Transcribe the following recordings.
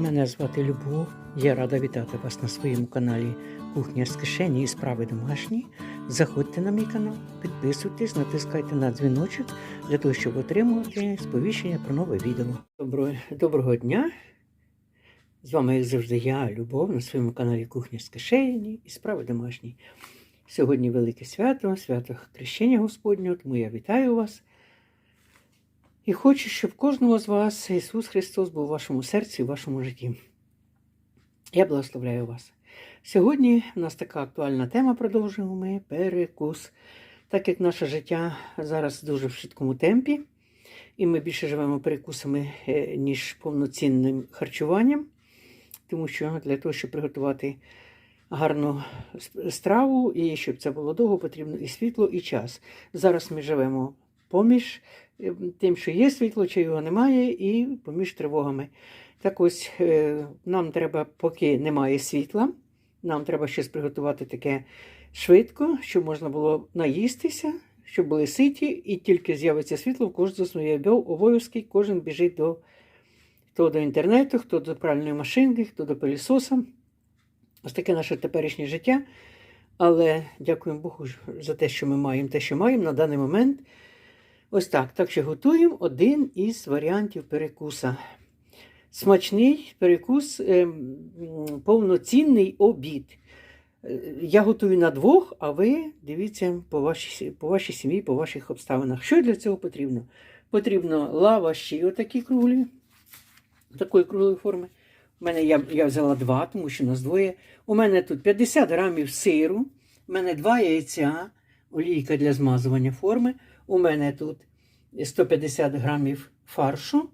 Мене звати Любов. Я рада вітати вас на своєму каналі Кухня з кишені і справи домашні. Заходьте на мій канал, підписуйтесь, натискайте на дзвіночок для того, щоб отримувати сповіщення про нове відео. Доброго, доброго дня! З вами, як завжди, я, Любов, на своєму каналі Кухня з кишені і справи домашні. Сьогодні велике свято, свято Хрещення Господнього, тому я вітаю вас. І хочу, щоб кожного з вас Ісус Христос був у вашому серці і в вашому житті. Я благословляю вас. Сьогодні в нас така актуальна тема, продовжуємо ми перекус. Так як наше життя зараз дуже в швидкому темпі, і ми більше живемо перекусами, е, ніж повноцінним харчуванням, тому що для того, щоб приготувати гарну страву, і щоб це було довго, потрібно і світло, і час. Зараз ми живемо поміж тим, що є світло, чи його немає, і поміж тривогами. Так ось е, нам треба, поки немає світла, нам треба щось приготувати таке швидко, щоб можна було наїстися, щоб були ситі, і тільки з'явиться світло, в кожного свої обов'язки, кожен біжить до хто до інтернету, хто до пральної машинки, хто до пилісоса. Ось таке наше теперішнє життя. Але дякуємо Богу за те, що ми маємо те, що маємо на даний момент. Ось так. Так що готуємо один із варіантів перекуса. Смачний перекус, е, повноцінний обід. Е, Я готую на двох, а ви дивіться по вашій, по вашій сім'ї, по ваших обставинах. Що для цього потрібно? Потрібно лаваші, отакі круглі, такої круглої форми. У мене я, я взяла два, тому що нас двоє. У мене тут 50 грамів сиру, у мене два яйця, олійка для змазування форми. У мене тут 150 грамів фаршу,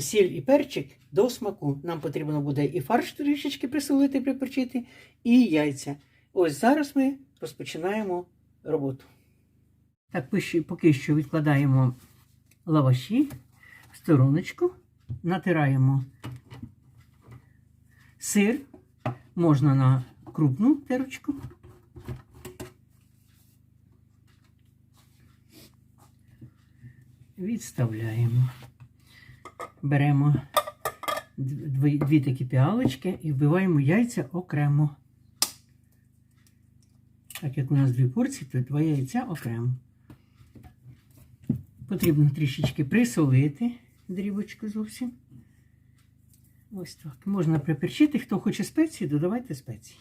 сіль і перчик до смаку. Нам потрібно буде і фарш трішечки присолити, приперчити, і яйця. Ось зараз ми розпочинаємо роботу. Так, поки що відкладаємо лаваші в стороночку, натираємо сир, можна на крупну терочку. Відставляємо. Беремо дві, дві такі піалочки і вбиваємо яйця окремо. Так як у нас дві порції, то два яйця окремо. Потрібно трішечки присолити дрібочку зовсім. Ось так. Можна приперчити. Хто хоче спеції, додавайте спеції.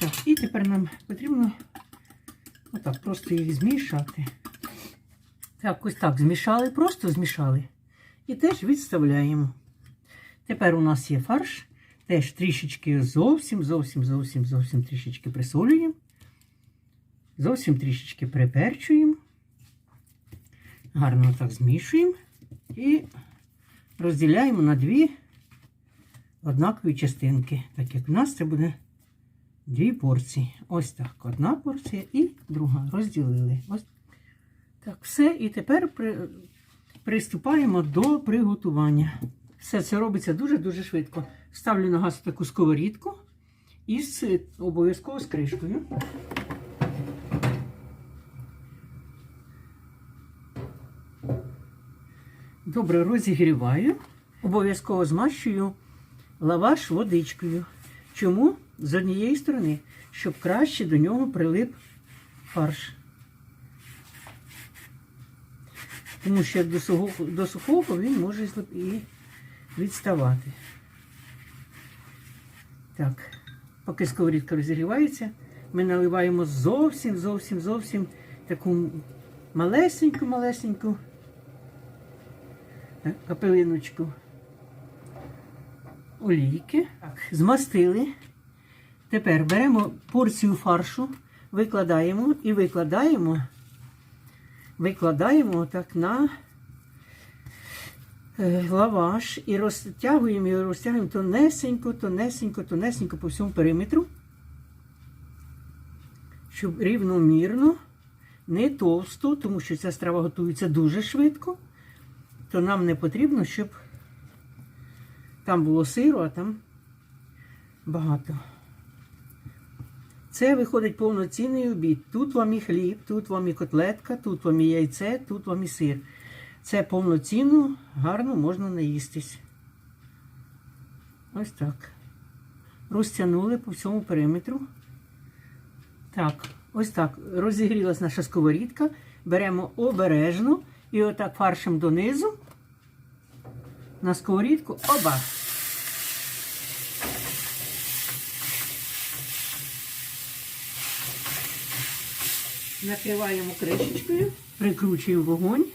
Так, і тепер нам потрібно отак просто їх змішати. Так, ось так змішали, просто змішали. І теж відставляємо. Тепер у нас є фарш. Теж трішечки зовсім, зовсім, зовсім, зовсім трішечки присолюємо. Зовсім трішечки приперчуємо. Гарно так змішуємо. І розділяємо на дві однакові частинки. Так як у нас це буде дві порції. Ось так. Одна порція і друга. Розділили. Ось так, все. І тепер при... приступаємо до приготування. Все це робиться дуже-дуже швидко. Ставлю на газ таку сковорідку із обов'язково з кришкою. Добре розігріваю. Обов'язково змащую лаваш водичкою. Чому? З однієї сторони, щоб краще до нього прилип фарш. Тому що як до сухого, до сухого він може і відставати. Так, поки сковорідка розігрівається, ми наливаємо зовсім, зовсім, зовсім таку малесеньку, малесеньку капелиночку олійки. Так, змастили. Тепер беремо порцію фаршу, викладаємо і викладаємо, викладаємо так на е, лаваш і розтягуємо його, розтягуємо тонесенько, тонесенько, тонесенько по всьому периметру, щоб рівномірно, не товсто, тому що ця страва готується дуже швидко то нам не потрібно, щоб там було сиру, а там багато. Це виходить повноцінний обід. Тут вам і хліб, тут вам і котлетка, тут вам і яйце, тут вам і сир. це повноцінно, гарно можна наїстись. Ось так. Розтягнули по всьому периметру. Так, ось так. Розігрілась наша сковорідка. Беремо обережно і отак фаршем донизу. На сковорідку. Оба! Накриваємо кришечкою, прикручуємо вогонь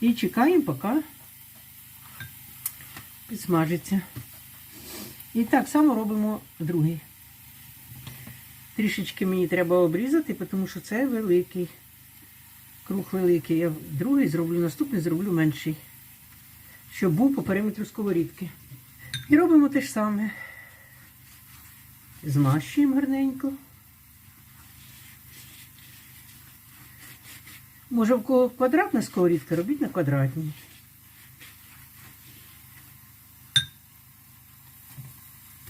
і чекаємо, поки підсмажиться. І так само робимо другий. Трішечки мені треба обрізати, тому що це великий. Круг великий. Я другий зроблю, наступний зроблю менший. Щоб був по периметру сковорідки. І робимо те ж саме. Змащуємо гарненько. Може, в кого квадратна сковорідка, робіть на квадратній.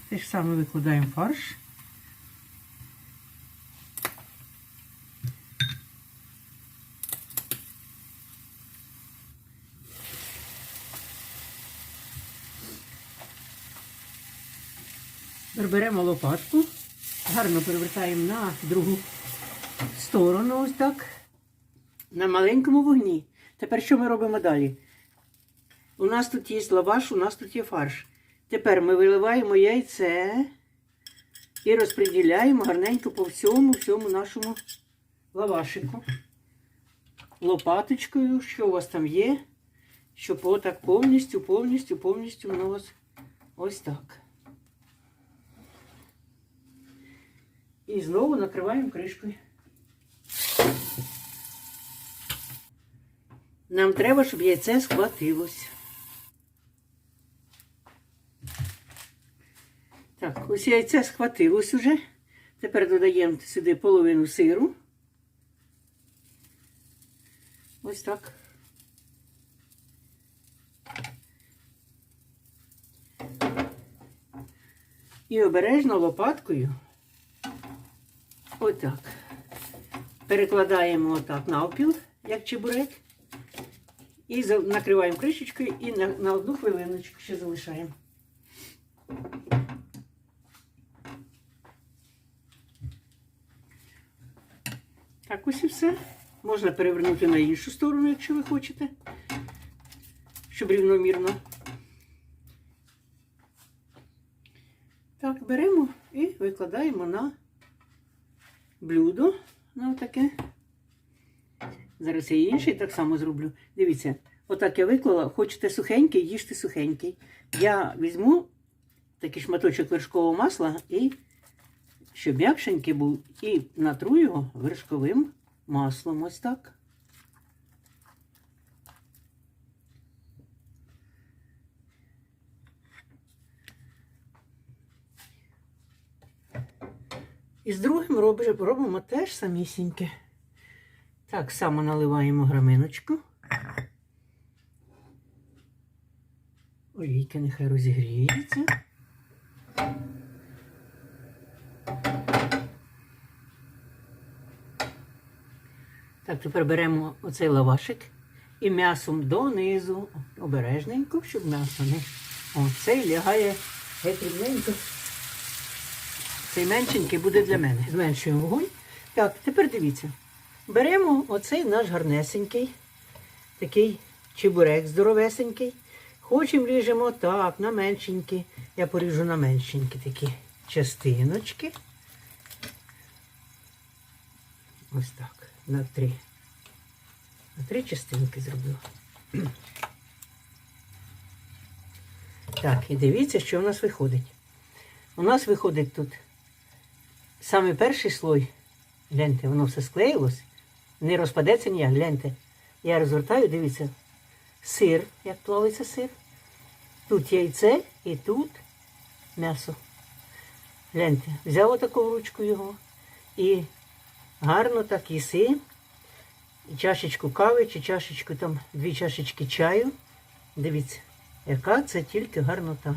Те ж саме викладаємо фарш. Беремо лопатку, гарно перевертаємо на другу сторону, ось так. На маленькому вогні. Тепер що ми робимо далі? У нас тут є лаваш, у нас тут є фарш. Тепер ми виливаємо яйце і розподіляємо гарненько по всьому всьому нашому лавашику. Лопаточкою, що у вас там є, щоб отак повністю, повністю, повністю воно вас ось так. І знову накриваємо кришкою. Нам треба, щоб яйце схватилось. Так, ось яйце схватилось уже. Тепер додаємо сюди половину сиру. Ось так. І обережно лопаткою. Отак. Перекладаємо отак навпіл, як чебурек. І накриваємо кришечкою і на, на одну хвилиночку ще залишаємо. Так, ось і все. Можна перевернути на іншу сторону, якщо ви хочете, щоб рівномірно. Так, беремо і викладаємо на блюдо. На таке. Зараз я інший так само зроблю. Дивіться, отак я виклала. Хочете сухенький, їжте сухенький. Я візьму такий шматочок вершкового масла і щоб м'якшенький був, і натру його вершковим маслом. Ось так. І з другим робимо, робимо теж самісіньке. Так само наливаємо граминочку. Олійка нехай розігріється. Так, тепер беремо оцей лавашик і м'ясом донизу, обережненько, щоб м'ясо не. О, цей лягає рівненько. Цей меншенький буде для мене. Зменшуємо вогонь. Так, тепер дивіться. Беремо оцей наш гарнесенький, такий чебурек здоровесенький. Хочемо ріжемо так, на меншенькі. Я поріжу на меншенькі такі частиночки. Ось так. На три. На три частинки зроблю. Так, і дивіться, що у нас виходить. У нас виходить тут саме перший слой. Гляньте, воно все склеїлось. Не розпадеться ніяк, гляньте. Я розвертаю, дивіться, сир, як плавиться сир. Тут яйце і тут м'ясо. Гляньте, взяв отаку ручку його і гарно так їси. І чашечку кави чи чашечку там, дві чашечки чаю. Дивіться, яка це тільки гарнота.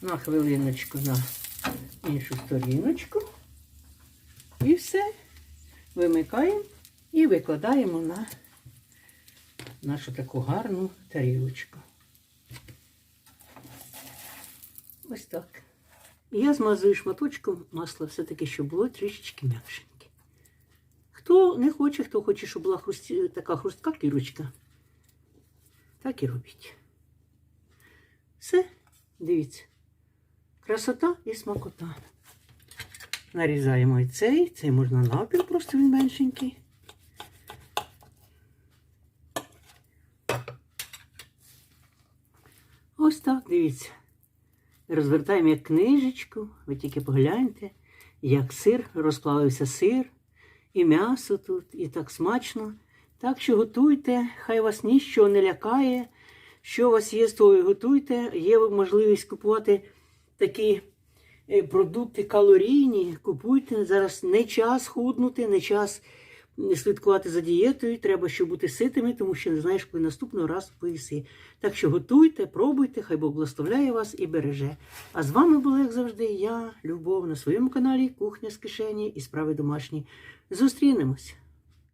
На хвилиночку на іншу сторіночку. І все. Вимикаємо І викладаємо на нашу таку гарну тарілочку. Ось так. Я змазую шматочком масла все-таки, щоб було трішечки м'якшеньке. Хто не хоче, хто хоче, щоб була хрусті... така хрустка кірочка, так і робіть. Все, дивіться. Красота і смакота. Нарізаємо і цей, цей можна напів, просто він меншенький. Ось так, дивіться. Розвертаємо як книжечку, ви тільки погляньте, як сир, розплавився сир, і м'ясо тут, і так смачно. Так що готуйте, хай вас ніщо не лякає. Що у вас є, і готуйте. Є можливість купувати такі е, продукти калорійні. Купуйте. Зараз не час худнути, не час слідкувати за дієтою. Треба щоб бути ситими, тому що не знаєш, коли наступного раз поїси. Так що готуйте, пробуйте, хай Бог благословляє вас і береже. А з вами була, як завжди, я, Любов, на своєму каналі Кухня з кишені і справи домашні. Зустрінемось!